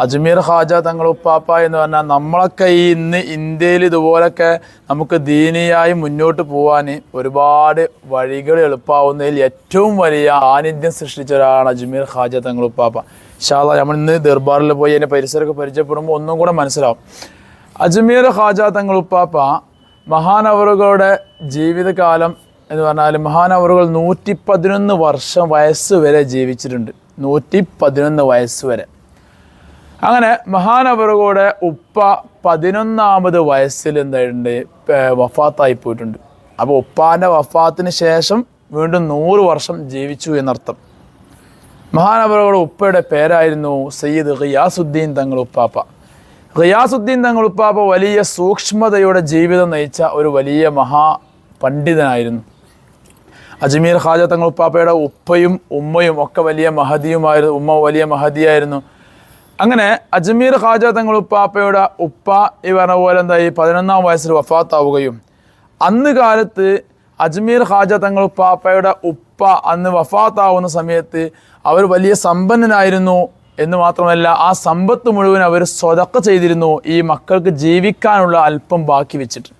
അജ്മീർ ഹാജ തങ്ങൾ ഉപ്പാപ്പ എന്ന് പറഞ്ഞാൽ നമ്മളൊക്കെ ഈ ഇന്ന് ഇന്ത്യയിൽ ഇതുപോലൊക്കെ നമുക്ക് ദീനിയായി മുന്നോട്ട് പോകാൻ ഒരുപാട് വഴികൾ എളുപ്പമാവുന്നതിൽ ഏറ്റവും വലിയ സാന്നിധ്യം സൃഷ്ടിച്ച ഒരാളാണ് അജ്മീർ ഹാജ തങ്ങൾ ഉപ്പാപ്പ. ശാല നമ്മൾ ഇന്ന് ദർബാറിൽ പോയി അതിന്റെ പരിസരമൊക്കെ പരിചയപ്പെടുമ്പോൾ ഒന്നും കൂടെ മനസ്സിലാവും. അജ്മീർ ഹാജ തങ്ങൾ ഉപ്പാപ്പ മഹാനവറുകളുടെ ജീവിതകാലം എന്ന് പറഞ്ഞാൽ മഹാനവറുകൾ നൂറ്റി പതിനൊന്ന് വർഷം വയസ്സ് വരെ ജീവിച്ചിട്ടുണ്ട്. നൂറ്റി പതിനൊന്ന് വയസ്സ് വരെ. അങ്ങനെ മഹാനവറുകളുടെ ഉപ്പ പതിനൊന്നാമത് വയസ്സിൽ എന്തായിട്ടുണ്ട്? വഫാത്തായി പോയിട്ടുണ്ട്. അപ്പോൾ ഉപ്പാന്റെ വഫാത്തിന് ശേഷം വീണ്ടും നൂറ് വർഷം ജീവിച്ചു എന്നർത്ഥം. മഹാനവറുകളുടെ ഉപ്പയുടെ പേരായിരുന്നു സയ്യിദ് ഖിയാസുദ്ദീൻ തങ്ങൾ ഉപ്പാപ്പ ഖിയാസുദ്ദീൻ തങ്ങൾ ഉപ്പാപ്പ വലിയ സൂക്ഷ്മതയുടെ ജീവിതം നയിച്ച ഒരു വലിയ മഹാ പണ്ഡിതനായിരുന്നു. അജ്മീർ ഖാജ തങ്ങൾ ഉപ്പാപ്പയുടെ ഉപ്പയും ഉമ്മയും ഒക്കെ വലിയ മഹതിയുമായിരുന്നു ഉമ്മ വലിയ മഹദിയായിരുന്നു അങ്ങനെ അജ്മീർ ഖാജ തങ്ങൾ ഉപ്പാപ്പയുടെ ഉപ്പ ഈ പറഞ്ഞ പോലെ എന്തായി പതിനൊന്നാം വയസ്സിൽ വഫാത്താവുകയും അന്ന് കാലത്ത് അജ്മീർ ഖാജ തങ്ങൾ ഉപ്പാപ്പയുടെ ഉപ്പ അന്ന് വഫാത്താവുന്ന സമയത്ത് അവർ വലിയ സമ്പന്നനായിരുന്നു എന്ന് മാത്രമല്ല ആ സമ്പത്ത് മുഴുവൻ അവർ സ്വതക്ക ചെയ്തിരുന്നു ഈ മക്കൾക്ക് ജീവിക്കാനുള്ള അല്പം ബാക്കി വെച്ചിട്ട്.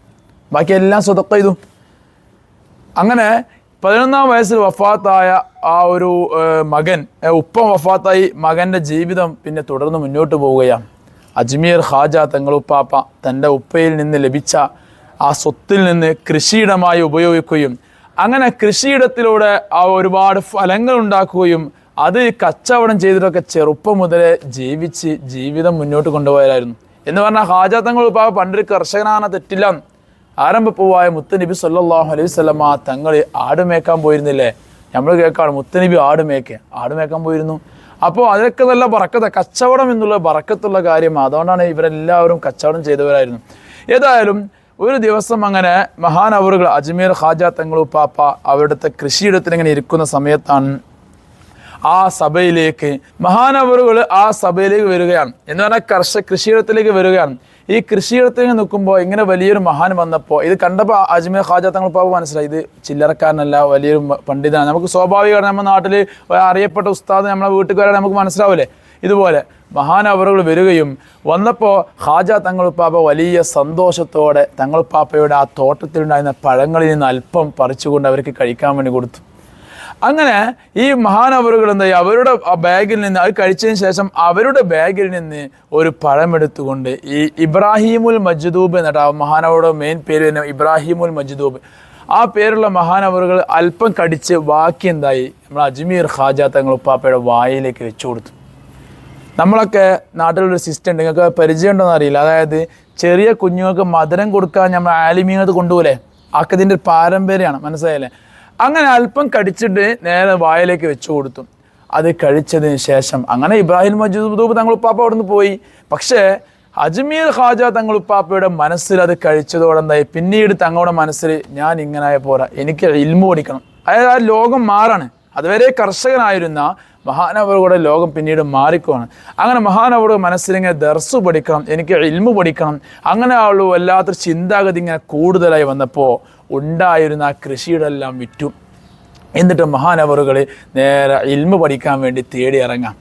ബാക്കി എല്ലാം സ്വതക്ക ചെയ്തു. അങ്ങനെ പതിനൊന്നാം വയസ്സിൽ വഫാത്തായ ആ ഒരു മകൻ ഉപ്പ വഫാത്തായി മകന്റെ ജീവിതം പിന്നെ തുടർന്ന് മുന്നോട്ട് പോവുകയാണ്. അജ്മീർ ഖാജ തങ്ങളുപ്പാപ്പ തന്റെ ഉപ്പയിൽ നിന്ന് ലഭിച്ച ആ സ്വത്തിൽ നിന്ന് കൃഷിയിടമായി ഉപയോഗിക്കുകയും അങ്ങനെ കൃഷിയിടത്തിലൂടെ ആ ഒരുപാട് ഫലങ്ങൾ ഉണ്ടാക്കുകയും അത് കച്ചവടം ചെയ്തിട്ടൊക്കെ ചെറുപ്പം മുതലേ ജീവിച്ച് ജീവിതം മുന്നോട്ട് കൊണ്ടുപോയായിരുന്നു എന്ന് പറഞ്ഞാൽ ഹാജ തങ്ങളുപ്പാപ്പ പണ്ടൊരു കർഷകനാണ് തെറ്റില്ല. ആരംഭപ്പൂവായ മുത്തനബി സല്ലാഹു അലൈഹി വസല്ലമ തങ്ങൾ ആടുമേക്കാൻ പോയിരുന്നില്ലേ? നമ്മൾ കേൾക്കാണ്. മുത്തനബി ആട് മേക്ക് ആട് മേക്കാൻ പോയിരുന്നു. അപ്പോൾ അതൊക്കെ നല്ല ബറക്കത്ത് കച്ചവടം എന്നുള്ള ബറക്കത്തുള്ള കാര്യം അതുകൊണ്ടാണ് ഇവരെല്ലാവരും കച്ചവടം ചെയ്തവരായിരുന്നു. ഏതായാലും ഒരു ദിവസം അങ്ങനെ മഹാനവറുകൾ അജ്മീർ ഖാജ തങ്ങളുപ്പാപ്പ അവിടുത്തെ കൃഷിയിടത്തിൽ ഇങ്ങനെ ഇരിക്കുന്ന സമയത്താണ് ആ സഭയിലേക്ക് മഹാനവറുകൾ ആ സഭയിലേക്ക് വരികയാണ്. എന്ന് പറഞ്ഞാൽ കർഷക കൃഷിയിടത്തിലേക്ക് വരികയാണ്. ഈ കൃഷിയിടത്തിലേക്ക് നിൽക്കുമ്പോൾ ഇങ്ങനെ വലിയൊരു മഹാൻ വന്നപ്പോൾ ഇത് കണ്ടപ്പോൾ അജ്മീർ ഖാജ തങ്ങൾ പാപ്പ മനസ്സിലായി ഇത് ചില്ലറക്കാരനല്ല വലിയൊരു പണ്ഡിതനാണ്. നമുക്ക് സ്വാഭാവികമാണ് നമ്മുടെ നാട്ടിൽ അറിയപ്പെട്ട ഉസ്താദ് നമ്മളെ വീട്ടിൽ വരാൻ നമുക്ക് മനസ്സിലാവില്ലേ? ഇതുപോലെ മഹാനവറുകൾ വരികയും വന്നപ്പോൾ ഖാജ തങ്ങളുപ്പാപ്പ വലിയ സന്തോഷത്തോടെ തങ്ങളുപ്പാപ്പയുടെ ആ തോട്ടത്തിലുണ്ടായിരുന്ന പഴങ്ങളിൽ നിന്ന് അല്പം പറിച്ചുകൊണ്ട് അവർക്ക് കഴിക്കാൻ വേണ്ടി കൊടുത്തു. അങ്ങനെ ഈ മഹാനവറുകൾ എന്താ അവരുടെ ബാഗിൽ നിന്ന് അത് കഴിച്ചതിന് ശേഷം അവരുടെ ബാഗിൽ നിന്ന് ഒരു പഴം എടുത്തുകൊണ്ട് ഈ ഇബ്രാഹിമുൽ മജ്ദൂബ് എന്നിട്ട് ആ മഹാനവറുടെ മെയിൻ പേര് തന്നെ ഇബ്രാഹിമുൽ മജ്ദൂബ്. ആ പേരുള്ള മഹാനവറുകൾ അല്പം കടിച്ച് ബാക്കി എന്തായി? നമ്മൾ അജ്മീർ ഖാജ തങ്ങൾ ഉപ്പാപ്പയുടെ വായിലേക്ക് വെച്ചു കൊടുത്തു. നമ്മളൊക്കെ നാട്ടിലൊരു സിസ്റ്റം ഉണ്ട്. നിങ്ങൾക്ക് പരിചയം ഉണ്ടോന്ന് അറിയില്ല. അതായത് ചെറിയ കുഞ്ഞുങ്ങൾക്ക് മധുരം കൊടുക്കാൻ നമ്മൾ ആലിമീങ്ങത് കൊണ്ടുപോലെ ആക്കതിന്റെ പാരമ്പര്യമാണ്. മനസ്സിലായല്ലേ? അങ്ങനെ അല്പം കടിച്ചിട്ട് നേരെ വായിലേക്ക് വെച്ചു കൊടുത്തു. അത് കഴിച്ചതിന് ശേഷം അങ്ങനെ ഇബ്രാഹിം മജീദ് തങ്ങൾ ഉപ്പാപ്പ അവിടെ നിന്ന് പോയി. പക്ഷേ അജ്മീർ ഹാജ തങ്ങൾ ഉപ്പാപ്പയുടെ മനസ്സിൽ അത് കഴിച്ചതോടെ എന്തായി? പിന്നീട് തങ്ങളുടെ മനസ്സിൽ ഞാൻ ഇങ്ങനായ പോരാ എനിക്ക് ഇൽമു പഠിക്കണം. അതായത് ആ ലോകം മാറാണ്. അതുവരെ കർഷകനായിരുന്ന മഹാനവറുടെ ലോകം പിന്നീട് മാറിക്കുവാണ് അങ്ങനെ മഹാനവറുടെ മനസ്സിലിങ്ങനെ ദർസ് പഠിക്കണം എനിക്ക് ഇൽമു പഠിക്കണം അങ്ങനെ ഉള്ള വല്ലാത്തൊരു ചിന്താഗതി ഇങ്ങനെ കൂടുതലായി വന്നപ്പോൾ ഉണ്ടായിരുന്ന ആ കൃഷിയുടെ എല്ലാം വിറ്റു. എന്നിട്ട് മഹാനവറുകൾ നേരെ ഇൽമ പഠിക്കാൻ വേണ്ടി തേടി ഇറങ്ങാം.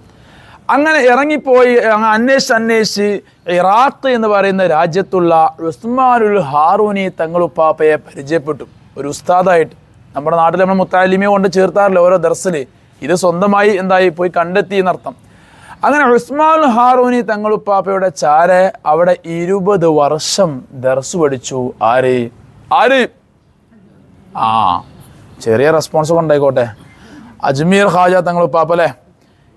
അങ്ങനെ ഇറങ്ങിപ്പോയി അന്വേഷിച്ച് അന്വേഷിച്ച് ഇറാത്ത് എന്ന് പറയുന്ന രാജ്യത്തുള്ള ഉസ്മാനുൽ ഹാറൂനി തങ്ങളുപ്പാപ്പയെ പരിചയപ്പെട്ടു. ഒരു ഉസ്താദായിട്ട്. നമ്മുടെ നാട്ടിൽ നമ്മൾ മുത്താലിമിയെ കൊണ്ട് ചേർത്താറില്ല ഓരോ ദർസിൽ ഇത് സ്വന്തമായി എന്തായി പോയി കണ്ടെത്തി എന്നർത്ഥം. അങ്ങനെ ഉസ്മാൻ ഹാറൂനി തങ്ങളുപ്പാപ്പയുടെ ചാര അവിടെ ഇരുപത് വർഷം ദർസ് പഠിച്ചു. ആര്? ആര്? ആ. ചെറിയ റെസ്പോൺസ് കൊണ്ടായിക്കോട്ടെ അജ്മീർ ഖാജ തങ്ങൾ അല്ലേ?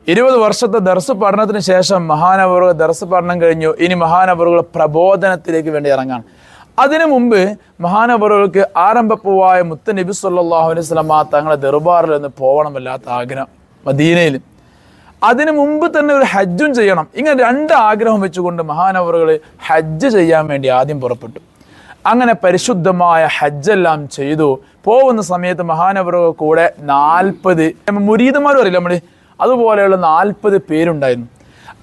ഇരുപത് വർഷത്തെ ദർസ് പഠനത്തിന് ശേഷം മഹാനവറുകൾ ദർസ് പഠനം കഴിഞ്ഞു. ഇനി മഹാനവറുകൾ പ്രബോധനത്തിലേക്ക് വേണ്ടി ഇറങ്ങാൻ അതിനു മുമ്പ് മഹാനവറുകൾക്ക് ആരംഭപ്പൂവായ മുത്ത നബി സല്ലാഹു അലൈഹി വസല്ലമ തങ്ങളെ ദർബാറിൽ നിന്ന് പോകണമല്ലാത്ത ആഗ്രഹം. മദീനയിൽ. അതിനു മുമ്പ് തന്നെ ഒരു ഹജ്ജും ചെയ്യണം. ഇങ്ങനെ രണ്ട് ആഗ്രഹം വെച്ചുകൊണ്ട് മഹാനവറുകൾ ഹജ്ജ് ചെയ്യാൻ വേണ്ടി ആദ്യം പുറപ്പെട്ടു. അങ്ങനെ പരിശുദ്ധമായ ഹജ്ജെല്ലാം ചെയ്തു. പോകുന്ന സമയത്ത് മഹാനവറുടെ കൂടെ നാൽപ്പത് മുരീതന്മാരും അറിയില്ല നമ്മൾ അതുപോലെയുള്ള നാൽപ്പത് പേരുണ്ടായിരുന്നു.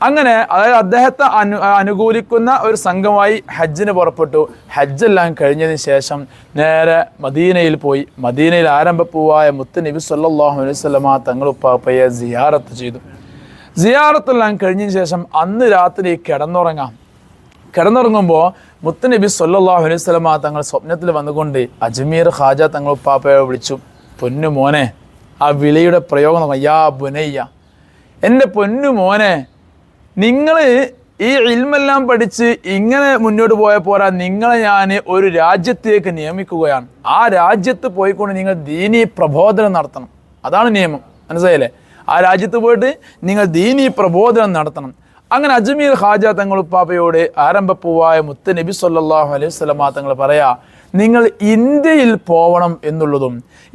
അങ്ങനെ അതായത് അദ്ദേഹത്തെ അനു അനുകൂലിക്കുന്ന ഒരു സംഘമായി ഹജ്ജിന് പുറപ്പെട്ടു. ഹജ്ജെല്ലാം കഴിഞ്ഞതിന് ശേഷം നേരെ മദീനയിൽ പോയി. മദീനയിൽ ആരംഭപ്പൂവായ മുത്ത് നബി സല്ലാഹു അലൈഹി വസല്ലമ തങ്ങളുപ്പാപ്പയെ സിയാറത്ത് ചെയ്തു. സിയാറത്തെല്ലാം കഴിഞ്ഞതിന് ശേഷം അന്ന് രാത്രി കിടന്നുറങ്ങാം. കിടന്നുറങ്ങുമ്പോൾ മുത്തനബി സല്ലല്ലാഹു അലൈഹി സ്വലമ തങ്ങൾ സ്വപ്നത്തിൽ വന്നുകൊണ്ട് അജ്മീർ ഖാജ തങ്ങൾ ഉപ്പാപ്പയെ വിളിച്ചു പൊന്നു മോനെ ആ വിളിയുടെ പ്രയോഗം നോക്കാം. യാ ബുനയ്യ എന്റെ പൊന്നു മോനെ നിങ്ങൾ ഈ ഇൽമെല്ലാം പഠിച്ച് ഇങ്ങനെ മുന്നോട്ട് പോയ പോരാ. നിങ്ങളെ ഞാൻ ഒരു രാജ്യത്തേക്ക് നിയമിക്കുകയാണ്. ആ രാജ്യത്ത് പോയിക്കൊണ്ട് നിങ്ങൾ ദീനി പ്രബോധനം നടത്തണം. അതാണ് നിയമം. മനസ്സിലായില്ലേ? ആ രാജ്യത്ത് പോയിട്ട് നിങ്ങൾ ദീനി പ്രബോധനം നടത്തണം. അങ്ങനെ അജ്മീർ ഹാജ തങ്ങൾ ഉപ്പാപ്പയോട് ആരംഭപ്പൂവായ മുത്ത നബി സൊല്ലാഹു അലൈഹി സ്വലമാ തങ്ങൾ പറയാ നിങ്ങൾ ഇന്ത്യയിൽ പോവണം എന്നുള്ളതും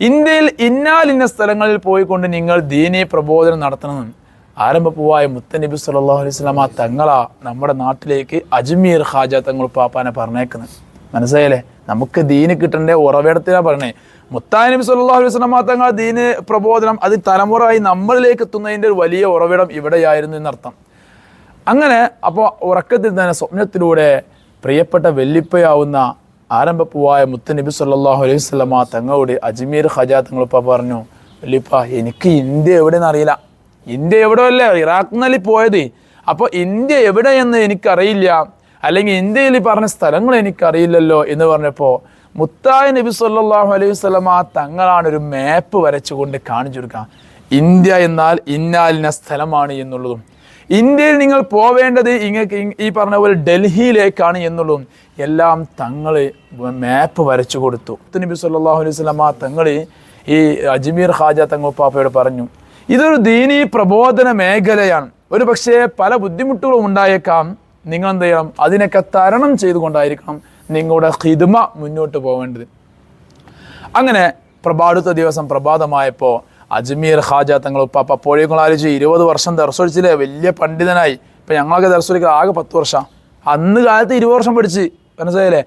ഇന്ത്യയിൽ ഇന്നാലിന്ന സ്ഥലങ്ങളിൽ പോയിക്കൊണ്ട് നിങ്ങൾ ദീനി പ്രബോധനം നടത്തണം. ആരംഭപ്പൂവായ മുത്ത നബി സല്ലാഹു അലൈഹി സ്വലമ തങ്ങളാ നമ്മുടെ നാട്ടിലേക്ക് അജ്മീർ ഹാജ തങ്ങൾ ഉപ്പാപ്പാനെ പറഞ്ഞേക്കുന്നത് മനസ്സിലായില്ലേ? നമുക്ക് ദീന് കിട്ടേണ്ട ഉറവിടത്തിനാ പറഞ്ഞേ മുത്തായ നബി സല്ലാഹു അലൈഹി വസല്ലമ തങ്ങൾ ദീന് പ്രബോധനം അത് തലമുറയായി നമ്മളിലേക്ക് എത്തുന്നതിന്റെ ഒരു വലിയ ഉറവിടം ഇവിടെയായിരുന്നു എന്നർത്ഥം. അങ്ങനെ അപ്പോൾ ഉറക്കത്തിൽ തന്നെ സ്വപ്നത്തിലൂടെ പ്രിയപ്പെട്ട വെല്ലിപ്പയാവുന്ന ആരംഭപ്പൂവായ മുത്തനബി സല്ലാഹു അലൈഹി വസല്ലമ തങ്ങളോട് അജ്മീർ ഹജാ തങ്ങളിപ്പ പറഞ്ഞു വെല്ലിപ്പ എനിക്ക് ഇന്ത്യ എവിടെയെന്ന് അറിയില്ല. ഇന്ത്യ എവിടെ അല്ലേ? ഇറാഖ് നിന്നല്ലേ പോയത്? അപ്പോൾ ഇന്ത്യ എവിടെയെന്ന് എനിക്കറിയില്ല. അല്ലെങ്കിൽ ഇന്ത്യയിൽ പറഞ്ഞ സ്ഥലങ്ങൾ എനിക്കറിയില്ലല്ലോ എന്ന് പറഞ്ഞപ്പോൾ മുത്തായ നബി സല്ലാഹു അലൈഹി വസല്ലമ തങ്ങളാണ് ഒരു മാപ്പ് വരച്ചുകൊണ്ട് കാണിച്ചു കൊടുക്കുക. ഇന്ത്യ എന്നാൽ ഇന്നാലിന സ്ഥലമാണ് എന്നുള്ളതും. ഇന്ത്യയിൽ നിങ്ങൾ പോവേണ്ടത് ഇങ്ങക്ക് ഈ പറഞ്ഞ പോലെ ഡൽഹിയിലേക്കാണ് എന്നുള്ളതും എല്ലാം തങ്ങൾ മാപ്പ് വരച്ചു കൊടുത്തു. നബി സല്ലല്ലാഹു അലൈഹി വസല്ലമ തങ്ങൾ ഈ അജ്മീർ ഹാജ തങ്ങളുപ്പാപ്പയോട് പറഞ്ഞു ഇതൊരു ദീനീ പ്രബോധന മേഖലയാണ്. ഒരു പക്ഷേ പല ബുദ്ധിമുട്ടുകളും ഉണ്ടായേക്കാം. നിങ്ങൾ എന്ത് ചെയ്യണം? അതിനൊക്കെ തരണം ചെയ്തുകൊണ്ടായിരിക്കണം നിങ്ങളുടെ ഹിദ്മ മുന്നോട്ട് പോകേണ്ടത്. അങ്ങനെ പ്രഭാടുത്ത ദിവസം പ്രഭാതമായപ്പോൾ അജ്മീർ ഖാജ തങ്ങൾ ഉപ്പാപ്പ അപ്പോഴേക്കും ആലോചിച്ച് ഇരുപത് വർഷം ദർശോടിച്ചില്ലേ വലിയ പണ്ഡിതനായി. ഇപ്പം ഞങ്ങളൊക്കെ ദർശോടിക്കുക ആകെ പത്ത് വർഷം. അന്ന് കാലത്ത് ഇരുപത് വർഷം പഠിച്ച്. മനസ്സിലായില്ലേ?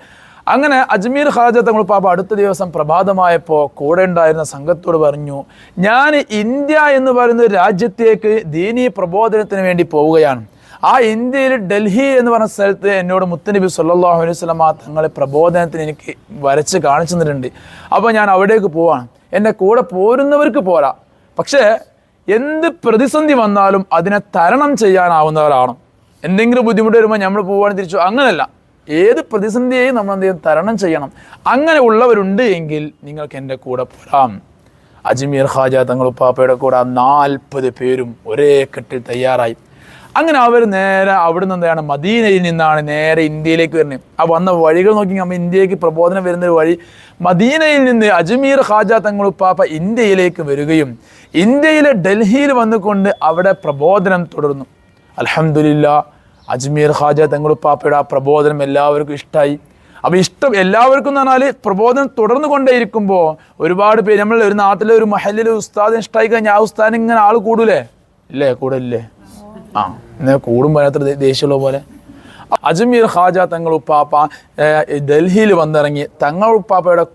അങ്ങനെ അജ്മീർ ഖാജ തങ്ങൾ പാപ്പ അടുത്ത ദിവസം പ്രഭാതമായപ്പോൾ കൂടെ ഉണ്ടായിരുന്ന സംഘത്തോട് പറഞ്ഞു ഞാൻ ഇന്ത്യ എന്ന് പറയുന്ന രാജ്യത്തേക്ക് ദീനീ പ്രബോധനത്തിന് വേണ്ടി പോവുകയാണ്. ആ ഇന്ത്യയിൽ ഡൽഹി എന്ന് പറഞ്ഞ സ്ഥലത്ത് എന്നോട് മുത്തനബി സല്ലാഹു അലൈഹി വസല്ലമ തങ്ങളെ പ്രബോധനത്തിന് എനിക്ക് വരച്ച് കാണിച്ചു തന്നിട്ടുണ്ട്. അപ്പോൾ ഞാൻ അവിടേക്ക് പോവാണ്. എന്റെ കൂടെ പോരുന്നവർക്ക് പോരാ. പക്ഷേ എന്ത് പ്രതിസന്ധി വന്നാലും അതിനെ തരണം ചെയ്യാനാവുന്നവരാണ് എന്തെങ്കിലും ബുദ്ധിമുട്ട് വരുമ്പോൾ നമ്മൾ പോകാൻ തിരിച്ചു. അങ്ങനെയല്ല ഏത് പ്രതിസന്ധിയെയും നമ്മൾ എന്ത് ചെയ്യും? തരണം ചെയ്യണം. അങ്ങനെ ഉള്ളവരുണ്ട് എങ്കിൽ നിങ്ങൾക്ക് എന്റെ കൂടെ പോരാം. അജ്മീർ ഹാജ തങ്ങൾ ഉപ്പാപ്പയുടെ കൂടെ നാൽപ്പത് പേരും ഒരേ കെട്ടിൽ തയ്യാറായി. അങ്ങനെ അവർ നേരെ അവിടെ നിന്ന് എന്താണ് മദീനയിൽ നിന്നാണ് നേരെ ഇന്ത്യയിലേക്ക് വരുന്നത്. ആ വന്ന വഴികൾ നോക്കി നമ്മൾ ഇന്ത്യയിലേക്ക് പ്രബോധനം വരുന്ന ഒരു വഴി. മദീനയിൽ നിന്ന് അജ്മീർ ഖാജ തങ്ങളുപ്പാപ്പ ഇന്ത്യയിലേക്ക് വരികയും ഇന്ത്യയിലെ ഡൽഹിയിൽ വന്നുകൊണ്ട് അവിടെ പ്രബോധനം തുടർന്നു. അലഹമില്ല അജ്മീർ ഖാജ തങ്ങളുപ്പാപ്പയുടെ ആ പ്രബോധനം എല്ലാവർക്കും ഇഷ്ടമായി അപ്പോൾ ഇഷ്ടം എല്ലാവർക്കും എന്ന് പറഞ്ഞാൽ പ്രബോധനം തുടർന്നു കൊണ്ടേയിരിക്കുമ്പോൾ ഒരുപാട് പേര് നമ്മൾ ഒരു നാട്ടിലെ ഒരു മഹലിൽ ഉസ്താദിന് ഇഷ്ടമായി കഴിഞ്ഞാൽ ആ ഉസ്താദിന് ഇങ്ങനെ ആൾ കൂടൂലേ? ഇല്ലേ? കൂടല്ലേ ആ. എന്നാൽ കൂടുമ്പോൾ അതിനകത്ത് ദേഷ്യമുള്ള പോലെ. അജ്മീർ ഖാജ തങ്ങൾ ഉപ്പാപ്പ ഡൽഹിയിൽ വന്നിറങ്ങി തങ്ങൾ ഉപ്പാപ്പയുടെ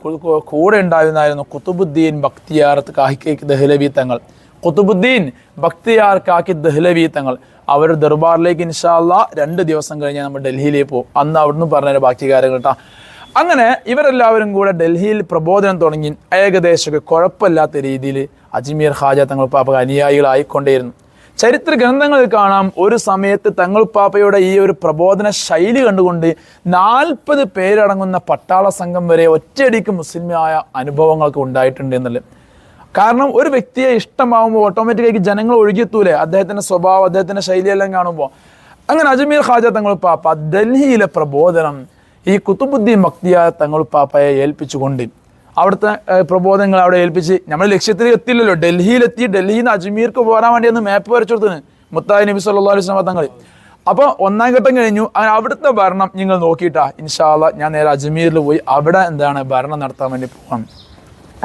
കൂടെ ഉണ്ടായിരുന്നായിരുന്നു കുത്തുബുദ്ദീൻ ബക്തിയാർ കാഹിക്ക് ദഹ്ലവി തങ്ങൾ. കുത്തുബുദ്ദീൻ ബക്തിയാർ കാക്കി ദഹ്ലവി തങ്ങൾ. അവർ ദർബാറിലേക്ക് ഇൻഷാല്ല രണ്ട് ദിവസം കഴിഞ്ഞാൽ നമ്മൾ ഡൽഹിയിലേക്ക് പോകും. അന്ന് അവിടുന്ന് പറഞ്ഞ ബാക്കി കാര്യങ്ങൾ കേട്ടോ അങ്ങനെ ഇവരെല്ലാവരും കൂടെ ഡൽഹിയിൽ പ്രബോധനം തുടങ്ങി. ഏകദേശമൊക്കെ കുഴപ്പമില്ലാത്ത രീതിയിൽ അജ്മീർ ഹാജ തങ്ങൾ ഉപ്പാപ്പ അനുയായികളായിക്കൊണ്ടേയിരുന്നു. ചരിത്ര ഗ്രന്ഥങ്ങളിൽ കാണാം ഒരു സമയത്ത് തങ്ങളുപ്പാപ്പയുടെ ഈ ഒരു പ്രബോധന ശൈലി കണ്ടുകൊണ്ട് നാൽപ്പത് പേരടങ്ങുന്ന പട്ടാള സംഘം വരെ ഒറ്റയടിക്ക് മുസ്ലിമായ അനുഭവങ്ങൾക്ക് ഉണ്ടായിട്ടുണ്ട് എന്നുള്ളത്. കാരണം ഒരു വ്യക്തിയെ ഇഷ്ടമാവുമ്പോൾ ഓട്ടോമാറ്റിക്കായി ജനങ്ങൾ ഒഴുകിയെത്തൂലേ? അദ്ദേഹത്തിന്റെ സ്വഭാവം അദ്ദേഹത്തിന്റെ ശൈലിയെല്ലാം കാണുമ്പോൾ. അങ്ങനെ അജ്മീർ ഖാജ തങ്ങളുപ്പാപ്പ ഡൽഹിയിലെ പ്രബോധനം ഈ കുത്തുബുദ്ദീൻ മക്തിയ തങ്ങളുപ്പാപ്പയെ ഏൽപ്പിച്ചുകൊണ്ട് അവിടുത്തെ പ്രബോധങ്ങൾ അവിടെ ഏൽപ്പിച്ച് നമ്മൾ ലക്ഷ്യത്തിൽ എത്തില്ലല്ലോ ഡൽഹിയിലെത്തി ഡൽഹിയിൽ നിന്ന് അജ്മീർക്ക് പോരാൻ വേണ്ടി ഒന്ന് മാപ്പ് വരച്ചു കൊടുത്തിന് മുത്തായി നബി സല്ലല്ലാഹു അലൈഹി വസല്ലം തങ്ങൾ അപ്പോൾ ഒന്നാം ഘട്ടം കഴിഞ്ഞു. അങ്ങനെ അവിടുത്തെ ഭരണം നിങ്ങൾ നോക്കിയിട്ടാ ഇൻഷാല്ല ഞാൻ നേരെ അജ്മീരിൽ പോയി അവിടെ എന്താണ് ഭരണം നടത്താൻ വേണ്ടി പോകണം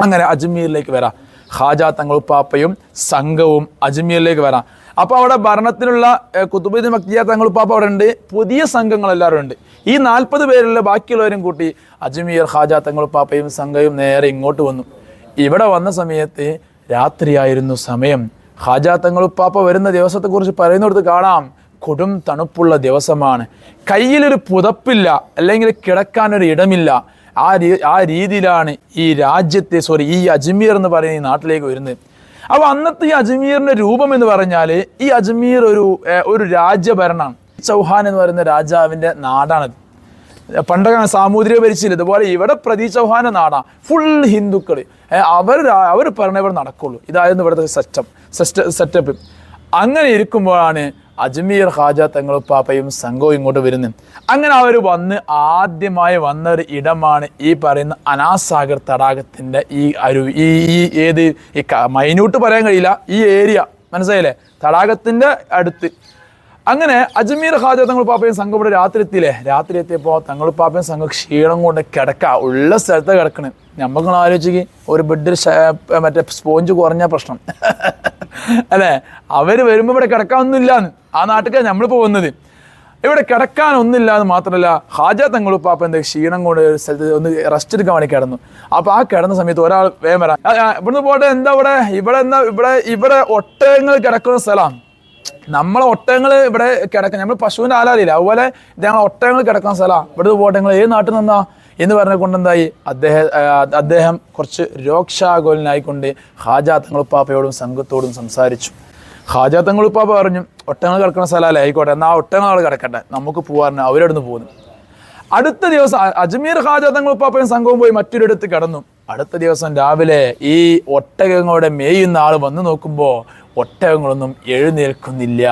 അങ്ങനെ അജ്മീരിലേക്ക് വരാം. ഖാജ തങ്ങളുപ്പാപ്പയും സംഘവും അജ്മീറിലേക്ക് വരാം. അപ്പോൾ അവിടെ ഭരണത്തിനുള്ള കുത്തുബുദ്ദീൻ മക്തിയ തങ്ങളുപ്പാപ്പ അവിടെ ഉണ്ട്. പുതിയ സംഘങ്ങൾ എല്ലാവരും ഉണ്ട്. ഈ നാൽപ്പത് പേരിലെ ബാക്കിയുള്ളവരും കൂട്ടി അജ്മീർ ഖാജ തങ്ങളുപ്പാപ്പയും സംഘയും നേരെ ഇങ്ങോട്ട് വന്നു. ഇവിടെ വന്ന സമയത്ത് രാത്രിയായിരുന്നു സമയം. ഖാജ തങ്ങളുപ്പാപ്പ വരുന്ന ദിവസത്തെക്കുറിച്ച് പറയുന്നിടത്ത് കാണാം. കൊടും തണുപ്പുള്ള ദിവസമാണ്. കയ്യിലൊരു പുതപ്പില്ല അല്ലെങ്കിൽ കിടക്കാനൊരു ഇടമില്ല. ആ രീ ആ രീതിയിലാണ് ഈ രാജ്യത്തെ സോറി ഈ അജ്മീർ എന്ന് പറയുന്ന ഈ നാട്ടിലേക്ക് വരുന്നത്. അപ്പോൾ അന്നത്തെ ഈ അജ്മീറിന്റെ രൂപം എന്ന് പറഞ്ഞാൽ ഈ അജ്മീർ ഒരു ഒരു രാജ്യഭരണമാണ്. ചൗഹാൻ എന്ന് പറയുന്ന രാജാവിന്റെ നാടാണത് പണ്ടൊക്കെ സാമൂതിരിയെ ഭരിച്ചില്ല. ഇതുപോലെ ഇവിടെ പ്രതി ചൗഹാന്റെ നാടാണ് ഫുൾ ഹിന്ദുക്കൾ അവർ അവർ പറഞ്ഞ ഇവിടെ നടക്കുള്ളൂ. ഇതായിരുന്നു ഇവിടുത്തെ സെറ്റപ്പ് സെറ്റപ്പ് അങ്ങനെ ഇരിക്കുമ്പോഴാണ് അജ്മീർ ഖാജ തങ്ങളുപ്പാപ്പയും സംഘവും ഇങ്ങോട്ട് വരുന്നത്. അങ്ങനെ അവർ വന്ന് ആദ്യമായി വന്ന ഒരു ഇടമാണ് ഈ പറയുന്ന അനാസാഗർ തടാകത്തിന്റെ ഈ അരുവി ഈ ഈ ഏത് ഈ മൈന്യൂട്ട് പറയാൻ കഴിയില്ല. ഈ ഏരിയ. മനസ്സിലായില്ലേ? തടാകത്തിന്റെ അടുത്ത്. അങ്ങനെ അജ്മീർ ഹാജ തങ്ങൾ പാപ്പയും സംഘം ഇവിടെ രാത്രി എത്തിയില്ലേ രാത്രി എത്തിയപ്പോൾ തങ്ങൾ പാപ്പയും സംഘം ക്ഷീണം കൊണ്ട് കിടക്ക. ഉള്ള സ്ഥലത്ത് കിടക്കണ്. നമ്മൾ ആലോചിക്ക് ഒരു ബെഡിൽ മറ്റേ സ്പോഞ്ച് കുറഞ്ഞ പ്രശ്നം. അല്ലേ? അവർ വരുമ്പോൾ ഇവിടെ കിടക്കാനൊന്നുമില്ലാന്ന്. ആ നാട്ടിൽ നമ്മൾ പോകുന്നത്. ഇവിടെ കിടക്കാനൊന്നുമില്ല എന്ന് മാത്രമല്ല ഹാജ തങ്ങൾ പാപ്പ എന്താ ക്ഷീണം കൊണ്ട് ഒരു സ്ഥലത്ത് ഒന്ന് റെസ്റ്റ് എടുക്കാൻ വേണ്ടി കിടന്നു. അപ്പോൾ ആ കിടന്ന സമയത്ത് ഒരാൾ വേഗം വരാം. ഇവിടുന്ന് പോട്ടെ എന്താ ഇവിടെ? ഇവിടെ എന്താ ഇവിടെ ഇവിടെ ഒട്ടകങ്ങൾ കിടക്കുന്ന സ്ഥലമാണ് നമ്മളെ ഒട്ടകങ്ങൾ ഇവിടെ കിടക്കാൻ നമ്മൾ പശുവിന്റെ ആലാലില്ല അതുപോലെ ഞങ്ങൾ ഒട്ടകങ്ങൾ കിടക്കാൻ സ്ഥലമാണ് ഇവിടെ പോട്ടെ നിങ്ങൾ ഏത് നാട്ടിൽ നിന്നാ? എന്ന് പറഞ്ഞ കൊണ്ടെന്തായി? അദ്ദേഹം അദ്ദേഹം കുറച്ച് രോക്ഷാകുലനായിക്കൊണ്ട് ഹാജാ തങ്ങളുപ്പാപ്പയോടും സംഘത്തോടും സംസാരിച്ചു. ഹാജാ തങ്ങളുപ്പാപ്പ പറഞ്ഞു ഒട്ടങ്ങൾ കിടക്കുന്ന സ്ഥലമല്ലേ ആയിക്കോട്ടെ എന്നാൽ ആ ഒട്ടങ്ങൾ കിടക്കട്ടെ. നമുക്ക് പോകാറുണ്ട് അവരടുന്ന് പോകുന്നു. അടുത്ത ദിവസം അജ്മീർ ഹാജാ തങ്ങളുപ്പാപ്പയും സംഘവും പോയി മറ്റൊരിടത്ത് കിടന്നു. അടുത്ത ദിവസം രാവിലെ ഈ ഒട്ടകങ്ങളുടെ മേയുന്ന ആൾ വന്നു നോക്കുമ്പോൾ ഒട്ടകങ്ങളൊന്നും എഴുന്നേൽക്കുന്നില്ല.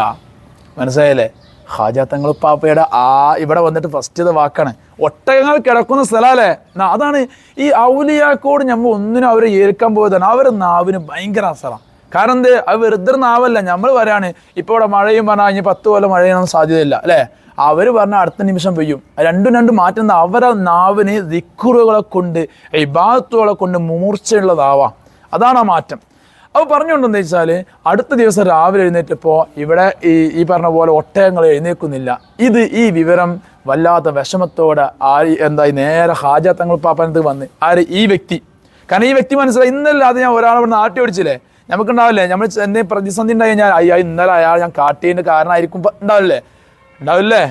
മനസ്സിലായല്ലേ? ഹാജാ തങ്ങൾ പാപ്പയുടെ ആ ഇവിടെ വന്നിട്ട് ഫസ്റ്റ് ഇത് വാക്കാണ്. ഒട്ടകങ്ങൾ കിടക്കുന്ന സ്ഥലമല്ലേ? അതാണ് ഈ ഔലിയാക്കോട് നമ്മൾ ഒന്നിനും അവരെ ഏൽക്കാൻ പോയതാണ്. അവർ നാവിന് ഭയങ്കര അസറാണ് കാരണം എന്ത്? അത് വെറുതെ നാവല്ല. നമ്മൾ പറയാണ് ഇപ്പോൾ ഇവിടെ മഴയും പറഞ്ഞാൽ ഇനി പത്ത് കൊല്ലം മഴയാണ് സാധ്യതയില്ല അല്ലേ? അവർ പറഞ്ഞ അടുത്ത നിമിഷം പെയ്യും. രണ്ടും രണ്ടും മാറ്റുന്ന അവരെ നാവിന് ദിക്കുറുകളെ കൊണ്ട് ഇബാത്തുകളെ കൊണ്ട് മൂർച്ചയുള്ളതാവാം അതാണ് ആ മാറ്റം. അപ്പോൾ പറഞ്ഞുകൊണ്ടെന്ന് വെച്ചാൽ അടുത്ത ദിവസം രാവിലെ എഴുന്നേറ്റപ്പോൾ ഇവിടെ ഈ ഈ പറഞ്ഞ പോലെ ഒട്ടയങ്ങൾ എഴുന്നേൽക്കുന്നില്ല. ഇത് ഈ വിവരം വല്ലാത്ത വിഷമത്തോടെ ആ എന്തായി നേരെ ഹാജ തങ്ങൾ പാപ്പനത്ത് വന്ന് ആര് ഈ വ്യക്തി. കാരണം ഈ വ്യക്തി മനസ്സിലായി ഇന്നല്ലാതെ ഞാൻ ഒരാളെ ഇവിടെ നാട്ടി ഓടിച്ചില്ലേ? നമുക്കുണ്ടാവില്ലേ? നമ്മൾ എന്തെങ്കിലും പ്രതിസന്ധി ഉണ്ടായി കഴിഞ്ഞാൽ അയ്യാ ഇന്നലെ അയാൾ ഞാൻ കാട്ടിയതിന്റെ കാരണമായിരിക്കും ഉണ്ടാവില്ലേ? ഉണ്ടാവില്ലേ?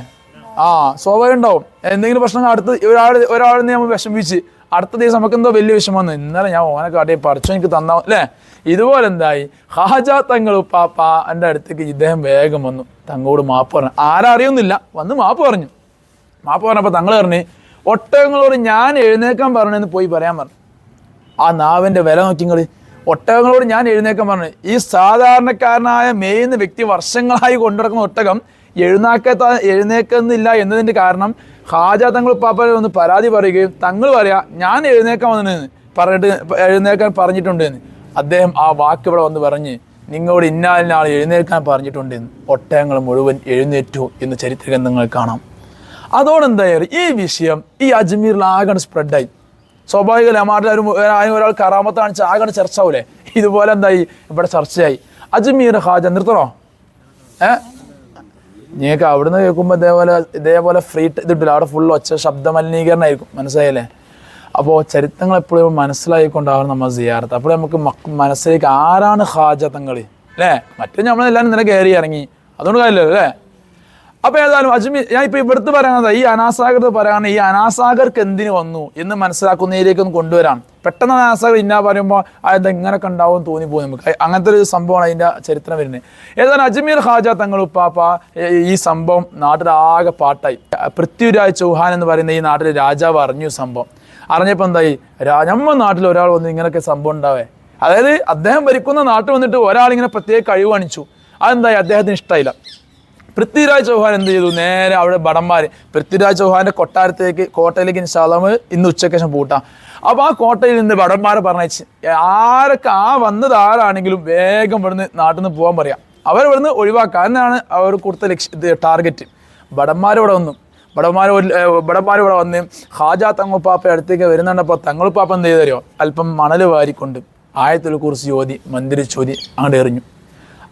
ആ സ്വാഭാവികം ഉണ്ടാവും. എന്തെങ്കിലും പ്രശ്നങ്ങൾ അടുത്ത് ഒരാൾ ഒരാളിൽ നമ്മൾ വിഷമിച്ച് അടുത്ത ദിവസം നമുക്ക് എന്തോ വലിയ വിഷമം ഇന്നലെ ഞാൻ ഓനെ കാട്ടി പറിച്ചു. എനിക്ക് തന്നാ അല്ലേ ഇതുപോലെ എന്തായി? ഹാജ തങ്ങൾ പാപ്പ എന്റെ അടുത്തേക്ക് ഇദ്ദേഹം വേഗം വന്നു. തങ്ങളോട് മാപ്പ് പറഞ്ഞു. ആരറിയൊന്നുമില്ല വന്ന് മാപ്പ് പറഞ്ഞു. മാപ്പ് പറഞ്ഞപ്പോൾ തങ്ങൾ പറഞ്ഞു ഒട്ടകങ്ങളോട് ഞാൻ എഴുന്നേക്കാൻ പറഞ്ഞെന്ന് പോയി പറയാൻ പറഞ്ഞു. ആ നാവിന്റെ വില നോക്കിങ്ങൾ ഒട്ടകങ്ങളോട് ഞാൻ എഴുന്നേക്കാൻ പറഞ്ഞു. ഈ സാധാരണക്കാരനായ മേയുന്ന വ്യക്തി വർഷങ്ങളായി കൊണ്ടുനടക്കുന്ന ഒട്ടകം എഴുന്നേക്കത്ത എഴുന്നേക്കുന്നില്ല എന്നതിന്റെ കാരണം ഹാജ തങ്ങൾ പാപ്പ ഒന്ന് പരാതി പറയുകയും തങ്ങൾ പറയാ ഞാൻ എഴുന്നേക്കാൻ വന്നിട്ട് പറഞ്ഞിട്ട് എഴുന്നേക്കാൻ പറഞ്ഞിട്ടുണ്ട് എന്ന് അദ്ദേഹം ആ വാക്ക് ഇവിടെ വന്ന് പറഞ്ഞ് നിങ്ങളോട് ഇന്നാലിനാൾ എഴുന്നേൽക്കാൻ പറഞ്ഞിട്ടുണ്ട് എന്ന് ഒട്ടയങ്ങൾ മുഴുവൻ എഴുന്നേറ്റു എന്ന് ചരിത്ര ഗ്രന്ഥങ്ങൾ കാണാം. അതോടെന്തായാലും ഈ വിഷയം ഈ അജ്മീറിൽ ആകെ സ്പ്രെഡായി. സ്വാഭാവിക ഒരു ആരും ഒരാൾ കറാമത്ത് കാണിച്ച് ആകെ ചർച്ച ആവൂലേ ഇതുപോലെ എന്തായി? ഇവിടെ ചർച്ചയായി. അജ്മീർ ഹാജ നിർത്തണോ? ഏ? നിങ്ങൾക്ക് അവിടുന്ന് കേൾക്കുമ്പോൾ ഇതേപോലെ ഇതേപോലെ ഫ്രീ ഇതിട്ടില്ല. അവിടെ ഫുൾ ഒച്ച ശബ്ദ മലിനീകരണമായിരിക്കും മനസ്സിലായില്ലേ? അപ്പോൾ ചരിത്രങ്ങൾ എപ്പോഴും മനസ്സിലായിക്കൊണ്ടാവും നമ്മൾ ചെയ്യാറത്ത് അപ്പോൾ നമുക്ക് മക്ക മനസ്സിലേക്ക് ആരാണ് ഹാജത്തങ്ങൾ തങ്ങൾ അല്ലേ മറ്റേ നമ്മളെല്ലാവരും ഇന്നലെ കയറി ഇറങ്ങി. അതുകൊണ്ട് കാര്യമില്ലല്ലോ അല്ലേ അപ്പൊ ഏതായാലും അജ്മീർ ഞാൻ ഇപ്പൊ ഇവിടുത്തെ പറയുന്നത് ഈ അനാസാഗർ പറയാണ് ഈ അനാസാഗർക്ക് എന്തിനു വന്നു എന്ന് മനസ്സിലാക്കുന്നതിലേക്ക് ഒന്ന് കൊണ്ടുവരാം. പെട്ടെന്ന് അനാസാഗർ ഇന്ന പറയുമ്പോൾ അത് എങ്ങനെയൊക്കെ ഉണ്ടാവും തോന്നിപ്പോയി നമുക്ക്. അങ്ങനത്തെ ഒരു സംഭവമാണ് അതിന്റെ ചരിത്രം വരുന്നത്. ഏതായാലും അജ്മീർ ഹാജ തങ്ങൾ ഉപ്പാപ്പ ഈ സംഭവം നാട്ടിലാകെ പാട്ടായി. പൃഥ്വിരാജ് ചൗഹാൻ എന്ന് പറയുന്ന ഈ നാട്ടിലെ രാജാവ് അറിഞ്ഞു സംഭവം. അറിഞ്ഞപ്പോൾ എന്തായി? രാ- നമ്മ നാട്ടിൽ ഒരാൾ വന്ന് ഇങ്ങനെയൊക്കെ സംഭവം ഉണ്ടാവേ. അതായത് അദ്ദേഹം ഭരിക്കുന്ന നാട്ടിൽ വന്നിട്ട് ഒരാൾ ഇങ്ങനെ പ്രത്യേക കഴിവ് കാണിച്ചു. അതെന്തായി? അദ്ദേഹത്തിന് ഇഷ്ടമായില്ല പൃഥ്വിരാജ് ചൗഹാൻ എന്ത് ചെയ്തു? നേരെ അവിടെ ഭടന്മാർ പൃഥ്വിരാജ് ചൗഹാന്റെ കൊട്ടാരത്തേക്ക് കോട്ടയിലേക്ക് ഇൻഷാല്ലാമ് ഇന്ന് ഉച്ചയ്ക്ക് ശേഷം പൂട്ടാം. അപ്പോൾ ആ കോട്ടയിൽ നിന്ന് ഭടന്മാരെ പറഞ്ഞയച്ച് ആരൊക്കെ ആ വന്നത് ആരാണെങ്കിലും വേഗം ഇവിടുന്ന് നാട്ടിൽ നിന്ന് പോകാൻ പറയാം. അവർ ഇവിടുന്ന് ഒഴിവാക്കുക എന്നാണ് അവർ കൊടുത്ത ലക്ഷ്യ ടാർഗറ്റ്. ഭടന്മാർ ഇവിടെ വന്നു. ഭടന്മാർ ഇവിടെ വന്ന് ഹാജ തങ്ങുപ്പാപ്പ അടുത്തേക്ക് വരുന്നുണ്ടപ്പോൾ തങ്ങളുപ്പാപ്പ എന്ത് ചെയ്തറിയോ? അല്പം മണൽ വാരിക്കൊണ്ട് ആയത്തിൽ കുറിച്ച് ചോദി മന്ദിരിച്ചോദി അങ്ങോട്ട് എറിഞ്ഞു.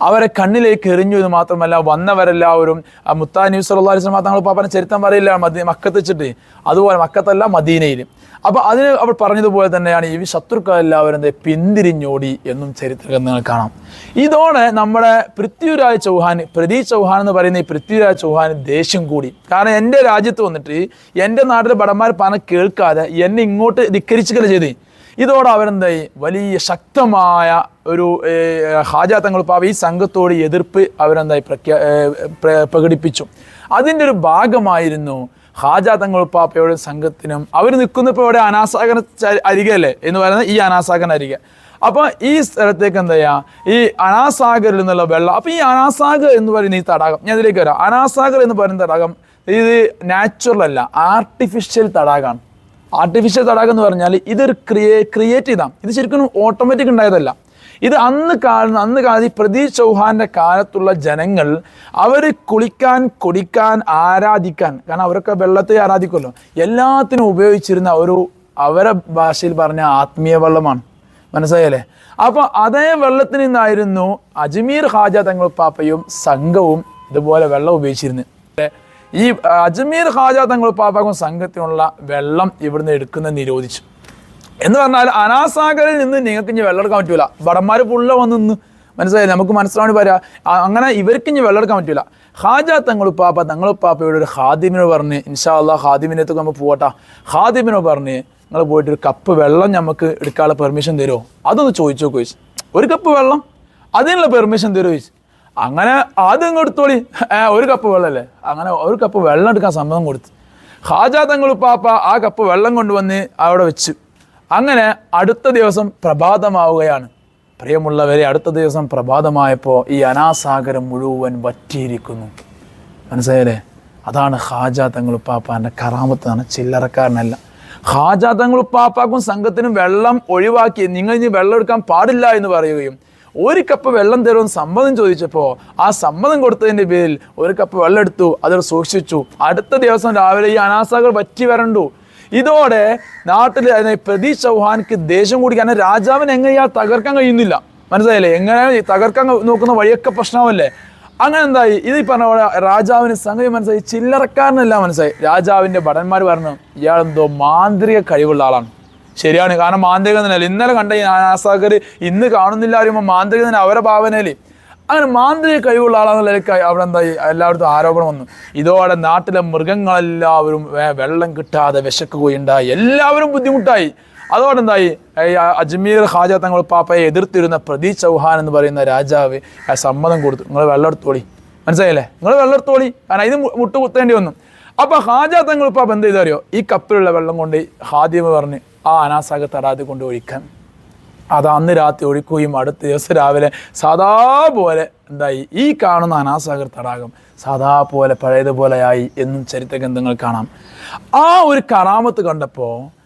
അവരെ കണ്ണിലേക്ക് എറിഞ്ഞു എന്ന് മാത്രമല്ല വന്നവരെല്ലാവരും മുത്താ അലൈഹി സല്ലാസ്ലം തങ്ങൾ പാപ്പന ചരിത്രം പറയില്ല മദീ മക്കത്ത് വെച്ചിട്ട്. അതുപോലെ മക്കത്തല്ല മദീനയിൽ അപ്പോൾ അതിന് അവർ പറഞ്ഞതുപോലെ തന്നെയാണ് ഈ ശത്രുക്കളെല്ലാവരും പിന്തിരിഞ്ഞോടി എന്നും ചരിത്ര ഗ്രന്ഥങ്ങൾ കാണാം. ഇതോടെ നമ്മുടെ പൃഥ്വിരാജ് ചൗഹാൻ പ്രദീപ് ചൗഹാൻ എന്ന് പറയുന്ന ഈ പൃഥ്വിരാജ് ചൗഹാൻ ദേഷ്യം കൂടി. കാരണം എന്റെ രാജ്യത്ത് വന്നിട്ട് എന്റെ നാട്ടിലെ ഭടന്മാർ പറഞ്ഞ കേൾക്കാതെ എന്നെ ഇങ്ങോട്ട് ധിക്കരിച്ചു ചെയ്ത്? ഇതോടെ അവരെന്തായി? വലിയ ശക്തമായ ഒരു ഹാജാ ഹാജ തങ്ങൾ പാപ്പ ഈ സംഘത്തോട് എതിർപ്പ് അവരെന്തായി? പ്രഖ്യാ പ്രകടിപ്പിച്ചു. അതിന്റെ ഒരു ഭാഗമായിരുന്നു ഹാജാ തങ്ങൾ പാപ്പയുടെ സംഘത്തിനും അവർ നിൽക്കുന്നപ്പോൾ ഇവിടെ അനാസാഗര അരികല്ലേ എന്ന് പറയുന്നത് ഈ അനാസാഗന അരിക. അപ്പോൾ ഈ സ്ഥലത്തേക്ക് എന്താ ചെയ്യുക ഈ അനാസാഗറിൽ നിന്നുള്ള വെള്ളം അപ്പോൾ ഈ അനാസാഗർ എന്ന് പറയുന്ന ഈ തടാകം ഞാൻ ഇതിലേക്ക് വരാം. അനാസാഗർ എന്ന് പറയുന്ന തടാകം ഇത് നാച്ചുറൽ അല്ല ആർട്ടിഫിഷ്യൽ തടാകമാണ്. ആർട്ടിഫിഷ്യൽ തടാകം എന്ന് പറഞ്ഞാൽ ഇതൊരു ക്രിയേ ക്രിയേറ്റ് ചെയ്താം ഇത് ശരിക്കും ഓട്ടോമാറ്റിക് ഉണ്ടായതല്ല. ഇത് അന്ന് കാലം അന്ന് കാലത്ത് ഈ പ്രദീപ് ചൗഹാന്റെ കാലത്തുള്ള ജനങ്ങൾ അവർ കുളിക്കാൻ കുടിക്കാൻ ആരാധിക്കാൻ കാരണം അവരൊക്കെ വെള്ളത്തെ ആരാധിക്കുമല്ലോ എല്ലാത്തിനും ഉപയോഗിച്ചിരുന്ന ഒരു അവരെ ഭാഷയിൽ പറഞ്ഞ ആത്മീയ വെള്ളമാണ്. മനസ്സിലായല്ലേ? അപ്പോൾ അതേ വെള്ളത്തിൽ നിന്നായിരുന്നു അജ്മീർ ഹാജ തങ്ങൾ പാപ്പയും സംഘവും ഇതുപോലെ വെള്ളം ഉപയോഗിച്ചിരുന്നത്. ഈ അജ്മീർ ഹാജ തങ്ങൾ പാപ്പാക്കും സംഘത്തിനുള്ള വെള്ളം ഇവിടുന്ന് എടുക്കുന്നത് നിരോധിച്ചു. എന്ന് പറഞ്ഞാൽ അനാസാഗറിൽ നിന്ന് നിങ്ങൾക്ക് ഇനി വെള്ളം എടുക്കാൻ പറ്റൂല. ബടന്മാർ പുള്ള വന്ന് നിന്ന് മനസ്സിലായി നമുക്ക് മനസ്സിലാവണി പറയാ അങ്ങനെ ഇവർക്ക് ഇനി വെള്ളം എടുക്കാൻ പറ്റൂല. ഹാജ തങ്ങളുപ്പാപ്പ തങ്ങളുപ്പാപ്പയുടെ ഒരു ഹാദിമിനോട് പറഞ്ഞ് ഇൻഷാ അല്ലാ ഹാദിമിനത്തേക്ക് നമ്മൾ പോകട്ടെ ഹാദിമിനോട് പറഞ്ഞ് നിങ്ങൾ പോയിട്ട് ഒരു കപ്പ് വെള്ളം നമുക്ക് എടുക്കാനുള്ള പെർമിഷൻ തരുമോ? അതൊന്ന് ചോദിച്ചു ചോദിച്ചു. ഒരു കപ്പ് വെള്ളം? അതിനുള്ള പെർമിഷൻ തരുമോ ചോദിച്ചു. അങ്ങനെ ആദ്യം കൊടുത്തോളി ഒരു കപ്പ് വെള്ളമല്ലേ അങ്ങനെ ഒരു കപ്പ് വെള്ളം എടുക്കാൻ സമ്മതം കൊടുത്തു. ഹാജ തങ്ങളുപ്പാപ്പ ആ കപ്പ് വെള്ളം കൊണ്ടുവന്ന് അവിടെ വെച്ചു. അങ്ങനെ അടുത്ത ദിവസം പ്രഭാതമാവുകയാണ്. പ്രിയമുള്ളവരെ അടുത്ത ദിവസം പ്രഭാതമായപ്പോൾ ഈ അനാസാഗരം മുഴുവൻ വറ്റിയിരിക്കുന്നു. മനസ്സിലായല്ലേ? അതാണ് ഹാജ തങ്ങളുപ്പാപ്പാന്റെ കറാമത്താണ്. ചില്ലറക്കാരനല്ല. ഹാജ തങ്ങളുപ്പാപ്പാക്കും സംഘത്തിനും വെള്ളം ഒഴിവാക്കി. നിങ്ങൾ ഇനി വെള്ളം എടുക്കാൻ പാടില്ല എന്ന് പറയുകയും ഒരു കപ്പ് വെള്ളം തരുമെന്ന് സമ്മതം ചോദിച്ചപ്പോൾ ആ സമ്മതം കൊടുത്തതിന്റെ പേരിൽ ഒരു കപ്പ് വെള്ളം എടുത്തു അതിൽ സൂക്ഷിച്ചു. അടുത്ത ദിവസം രാവിലെ ഈ അനാസകൾ പറ്റി വരണ്ടു. ഇതോടെ നാട്ടിൽ പ്രതി ചൗഹാൻക്ക് ദേഷ്യം കൂടി. കാരണം രാജാവിന് എങ്ങനെ ഇയാൾ തകർക്കാൻ കഴിയുന്നില്ല? മനസ്സിലായില്ലേ? എങ്ങനെ തകർക്കാൻ നോക്കുന്ന വഴിയൊക്കെ പ്രശ്നമല്ലേ? അങ്ങനെ എന്തായി? ഇത് പറഞ്ഞ പോലെ രാജാവിന് സംഗതി മനസ്സിലായി. ചില്ലറക്കാരനല്ല മനസ്സിലായി. രാജാവിന്റെ ഭടന്മാർ പറഞ്ഞു ഇയാളെന്തോ മാന്ത്രിക കഴിവുള്ള ആളാണ്. ശരിയാണ്. കാരണം മാന്ത്രിക നില ഇന്നലെ കണ്ട ഈ ആസാഗർ ഇന്ന് കാണുന്നില്ല അറിയുമ്പോൾ മാന്ത്രിക നില അവരെ ഭാവനയിൽ. അങ്ങനെ മാന്ത്രിക കഴിവുള്ള ആളാണെന്നുള്ള നിലയ്ക്ക് അവിടെ എന്തായി എല്ലായിടത്തും ആരോപണം വന്നു. ഇതോടെ നാട്ടിലെ മൃഗങ്ങളെല്ലാവരും വെള്ളം കിട്ടാതെ വിശക്കുകയുണ്ടായി. എല്ലാവരും ബുദ്ധിമുട്ടായി. അതോടെ എന്തായി? അജ്മീർ ഹാജ തങ്ങൾ പാപ്പയെ എതിർത്തിരുന്ന പ്രദീപ് ചൗഹാൻ എന്ന് പറയുന്ന രാജാവ് സമ്മതം കൊടുത്തു. നിങ്ങൾ വെള്ളം എടുത്തോളി മനസ്സിലായില്ലേ? നിങ്ങൾ വെള്ളം എടുത്തോളി കാരണം ഇത് മുട്ടുകുത്തേണ്ടി വന്നു. അപ്പോൾ ഹാജ തങ്ങൾ പാപ്പ എന്ത് ചെയ്തറിയോ? ഈ കപ്പിലുള്ള വെള്ളം കൊണ്ട് ഹാദിമ പറഞ്ഞ് ആ അനാസാഗ തടാതി കൊണ്ട് ഒഴിക്കാൻ. അത് അന്ന് രാത്രി ഒഴിക്കുകയും അടുത്ത ദിവസം രാവിലെ സാധാ പോലെ എന്തായി? ഈ കാണുന്ന അനാസാഗർ തടാകം സാധാ പോലെ പഴയതുപോലെയായി എന്നും ചരിത്ര ഗ്രന്ഥങ്ങൾ കാണാം. ആ ഒരു കറാമത്ത് കണ്ടപ്പോൾ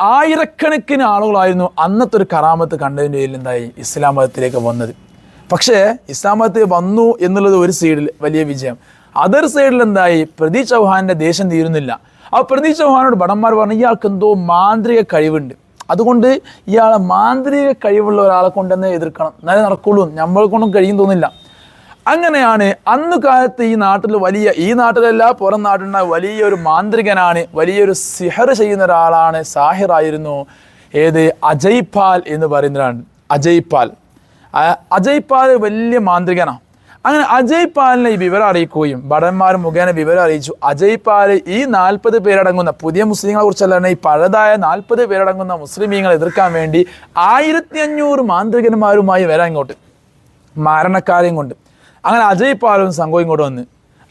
ആയിരക്കണക്കിന് ആളുകളായിരുന്നു അന്നത്തെ ഒരു കറാമത്ത് കണ്ടതിന്റെ പേരിൽ എന്തായി? ഇസ്ലാം മതത്തിലേക്ക് വന്നത്. പക്ഷേ ഇസ്ലാം മതത്തിൽ വന്നു എന്നുള്ളത് ഒരു സൈഡിൽ വലിയ വിജയം. അതർ സൈഡിൽ എന്തായി? പ്രദീപ് ചൗഹാന്റെ ദേശം തീരുന്നില്ല. ആ പ്രതി ചൗഹാനോട് ഭടന്മാർ പറഞ്ഞു ഇയാൾക്ക് എന്തോ മാന്ത്രിക കഴിവുണ്ട്. അതുകൊണ്ട് ഇയാളെ മാന്ത്രിക കഴിവുള്ള ഒരാളെ കൊണ്ടുതന്നെ എതിർക്കണം. എന്നാലേ നടക്കുള്ളൂ. നമ്മളെ കൊണ്ടും കഴിയും തോന്നില്ല. അങ്ങനെയാണ് അന്ന് കാലത്ത് ഈ നാട്ടിൽ വലിയ ഈ നാട്ടിലല്ല പുറം നാട്ടിലുണ്ടായ വലിയൊരു മാന്ത്രികനാണ് വലിയൊരു സിഹർ ചെയ്യുന്ന ഒരാളാണ് സാഹിറായിരുന്നു. ഏത്? അജയ്പാൽ എന്ന് പറയുന്നതാണ് അജയ്പാൽ. അജയ്പാൽ വലിയ മാന്ത്രികനാണ് അങ്ങനെ അജയ് പാലിനെ ഈ വിവരം അറിയിക്കുകയും ഭടന്മാർ മുഖേന വിവരം അറിയിച്ചു. അജയ് പാൽ ഈ നാൽപ്പത് പേരടങ്ങുന്ന പുതിയ മുസ്ലിങ്ങളെ കുറിച്ചല്ല ഈ പഴതായ നാൽപ്പത് പേരടങ്ങുന്ന മുസ്ലിമീങ്ങളെ എതിർക്കാൻ വേണ്ടി ആയിരത്തി അഞ്ഞൂറ് മാന്ത്രികന്മാരുമായി വരാൻ ഇങ്ങോട്ട് മരണക്കാരെയും കൊണ്ട്. അങ്ങനെ അജയ് പാലും സംഘവും ഇങ്ങോട്ട് വന്ന്.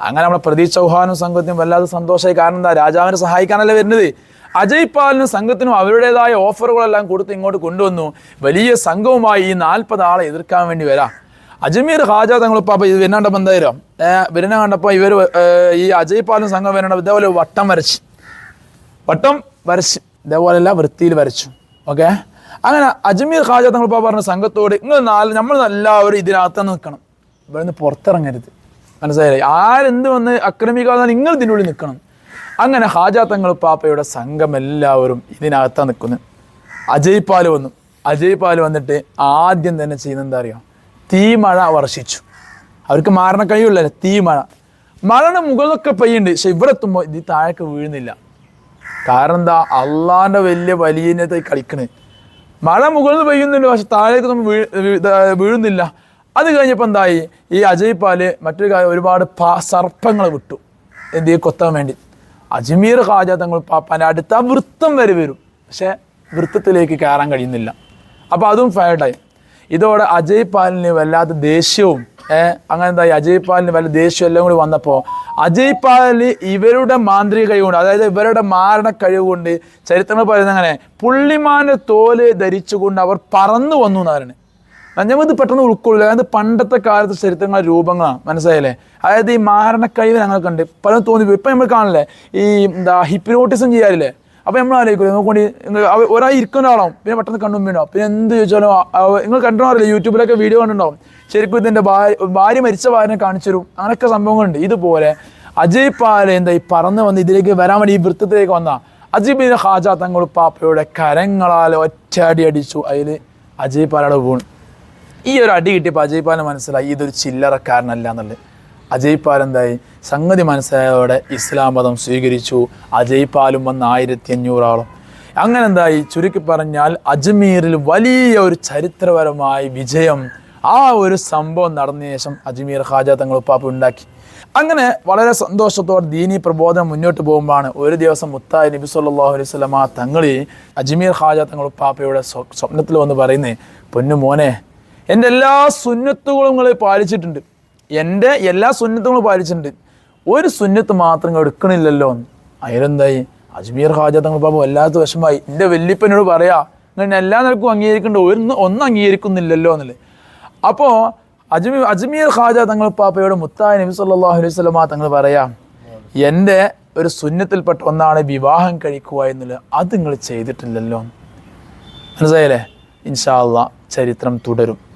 അങ്ങനെ നമ്മുടെ പ്രദീപ് ചൗഹാനും സംഘത്തിനും വല്ലാതെ സന്തോഷമായി. കാരണം എന്താ? രാജാവിനെ സഹായിക്കാനല്ലേ വരുന്നത്? അജയ് പാലിനും സംഘത്തിനും അവരുടേതായ ഓഫറുകളെല്ലാം കൊടുത്ത് ഇങ്ങോട്ട് കൊണ്ടുവന്നു. വലിയ സംഘവുമായി ഈ നാൽപ്പത് ആളെ എതിർക്കാൻ വേണ്ടി വരാം. അജ്മീർ ഹാജ തങ്ങളിപ്പോൾ അപ്പോൾ ഇത് വരുന്നുണ്ടപ്പോൾ എന്തായാലും വരുന്ന കണ്ടപ്പോൾ ഇവർ ഈ അജയ് പാലും സംഘം വരണ്ട ഇതേപോലെ വട്ടം വരച്ച്. വട്ടം വരച്ച്. ഇതേപോലെ എല്ലാം വൃത്തിയിൽ വരച്ചു. ഓക്കെ? അങ്ങനെ അജ്മീർ ഹാജ തങ്ങൾ പറഞ്ഞ സംഘത്തോട് നിങ്ങൾ നാല് നമ്മൾ എല്ലാവരും ഇതിനകത്ത് നിൽക്കണം ഇവിടുന്ന് പുറത്തിറങ്ങരുത്. മനസ്സിലായില്ലേ? ആരെന്ത് വന്ന് ആക്രമിക്കാതെ നിങ്ങൾ ഇതിനുള്ളിൽ നിൽക്കണം. അങ്ങനെ ഹാജ തങ്ങൾ പാപ്പയുടെ സംഘം എല്ലാവരും ഇതിനകത്താണ് നിൽക്കുന്നത് അജയ് പാൽ വന്നു. അജയ് പാൽ വന്നിട്ട് ആദ്യം തന്നെ ചെയ്യുന്നത് എന്താ അറിയോ? തീമഴ വർഷിച്ചു. അവർക്ക് മാറണ കഴിയുള്ളല്ലോ തീമഴ മഴയുടെ മുകളിലൊക്കെ പെയ്യുന്നുണ്ട്. പക്ഷെ ഇവിടെ എത്തുമ്പോൾ ഇത് താഴേക്ക് വീഴുന്നില്ല. കാരണം എന്താ? അള്ളാന്റെ വലിയ വലിയനത്തെ കളിക്കണേ. മഴ മുകളിൽ പെയ്യുന്നുണ്ട്. പക്ഷെ താഴേക്ക് നമ്മൾ വീഴുന്നില്ല. അത് കഴിഞ്ഞപ്പോൾ എന്തായി? ഈ അജയ് പാൽ മറ്റൊരു കാര്യം ഒരുപാട് പാ സർപ്പങ്ങൾ വിട്ടു. എന്ത് കൊത്താൻ വേണ്ടി. അജ്മീർ ഖാജ തങ്ങൾ പാപ്പാന്റെ അടുത്ത വൃത്തം വരെ വരും. പക്ഷെ വൃത്തത്തിലേക്ക് കയറാൻ കഴിയുന്നില്ല. അപ്പോൾ അതും ഫയർഡായി ഇതോടെ അജയ് പാലിന് വല്ലാത്ത ദേഷ്യവും അങ്ങനെ എന്തായി? അജയ് പാലിന് വല്ല ദേഷ്യം എല്ലാം കൂടി വന്നപ്പോൾ അജയ് പാലിന് ഇവരുടെ മാന്ത്രിക കഴിവ് കൊണ്ട് അതായത് ഇവരുടെ മാരണ കഴിവ് കൊണ്ട് ചരിത്രങ്ങൾ പറയുന്നത് അങ്ങനെ പുള്ളിമാന്റെ തോൽ ധരിച്ചുകൊണ്ട് അവർ പറന്നു വന്നു എന്നാണ്. ഇത് പെട്ടെന്ന് ഉൾക്കൊള്ളില്ല. അതായത് പണ്ടത്തെ കാലത്തെ ചരിത്രങ്ങൾ രൂപങ്ങളാണ്. മനസ്സിലായില്ലേ? അതായത് ഈ മാരണ കഴിവ് ഞങ്ങൾക്കുണ്ട്. പലതും തോന്നി ഇപ്പം നമ്മൾ കാണില്ലേ ഈ എന്താ ഹിപ്നോട്ടിസം ചെയ്യാറില്ലേ? അപ്പോൾ നമ്മൾ ആലോചിക്കും നോക്കൊണ്ട് ഒരാൾ ഇരിക്കുന്ന ആളാവും പിന്നെ പെട്ടെന്ന് കണ്ണും വീണോ പിന്നെ എന്ത് ചോദിച്ചാലും നിങ്ങൾ കണ്ടിട്ടുണ്ടാവില്ലേ യൂട്യൂബിലൊക്കെ വീഡിയോ കണ്ടിട്ടുണ്ടാവും. ശരിക്കും ഇതിന്റെ ഭാര്യ ഭാര്യ മരിച്ച ഭാര്യനെ കാണിച്ചു തരും അങ്ങനെയൊക്കെ സംഭവങ്ങളുണ്ട്. ഇതുപോലെ അജയ് പാല എന്താ ഈ പറന്ന് വന്ന് ഇതിലേക്ക് വരാൻ വേണ്ടി ഈ വൃത്തത്തിലേക്ക് വന്ന? അജയ് ഹാജ തങ്ങൾ പാപ്പയുടെ കരങ്ങളാൽ ഒറ്റയടി അടിച്ചു. അതിൽ അജയ് പാലയുടെ വീണ്. ഈ ഒരു അടി കിട്ടിയപ്പോൾ അജയ് പാലന് മനസ്സിലായി ഇതൊരു ചില്ലറക്കാരനല്ല എന്നുള്ളത്. അജയ് പാൽ എന്തായി? സംഗതി മനസ്സിലായതോടെ ഇസ്ലാം മതം സ്വീകരിച്ചു. അജയ്പാലും വന്ന് ആയിരത്തി അഞ്ഞൂറോളം അങ്ങനെ എന്തായി? ചുരുക്കി പറഞ്ഞാൽ അജ്മീറിൽ വലിയ ഒരു ചരിത്രപരമായ വിജയം ആ ഒരു സംഭവം നടന്ന ശേഷം അജ്മീർ ഹാജ തങ്ങൾ ഉപ്പാപ്പ ഉണ്ടാക്കി. അങ്ങനെ വളരെ സന്തോഷത്തോടെ ദീനി പ്രബോധനം മുന്നോട്ട് പോകുമ്പോഴാണ് ഒരു ദിവസം മുത്തായി നബി സല്ലാഹു അലൈഹി വസല്ലമ തങ്ങൾ അജ്മീർ ഹാജ തങ്ങൾ ഉപ്പാപ്പയുടെ സ്വപ്നത്തിൽ വന്ന് പറയുന്നേ പൊന്നു മോനെ എന്റെ എല്ലാ സുന്നത്തുകളും നിങ്ങൾ പാലിച്ചിട്ടുണ്ട്. എന്റെ എല്ലാ സുന്നത്തുകളും പാലിച്ചിട്ടുണ്ട്. ഒരു സുന്നത്ത് മാത്രം എടുക്കണില്ലല്ലോ. എന്ന്. അതിലെന്തായി? അജ്മീർ ഖാജ തങ്ങൾ പാപ്പ വല്ലാത്ത വിഷമായി എന്റെ വല്യപ്പനോട് പറയാ ഇങ്ങനെ എല്ലാ നിലക്കും അംഗീകരിക്കേണ്ട ഒന്ന് ഒന്നും അംഗീകരിക്കുന്നില്ലല്ലോ എന്നല്ലേ അപ്പോൾ അജ്മീർ അജ്മീർ ഹാജ തങ്ങൾ പാപ്പയോട് മുത്തായ നബി സല്ലാഹു അലൈഹി വസല്ലമ തങ്ങൾ പറയാം എന്റെ ഒരു സുന്നത്തിൽപ്പെട്ട ഒന്നാണ് വിവാഹം കഴിക്കുക എന്നുള്ളത്. അത് നിങ്ങൾ ചെയ്തിട്ടില്ലല്ലോ. മനസ്സിലായില്ലേ? ഇൻഷാല്ല ചരിത്രം തുടരും.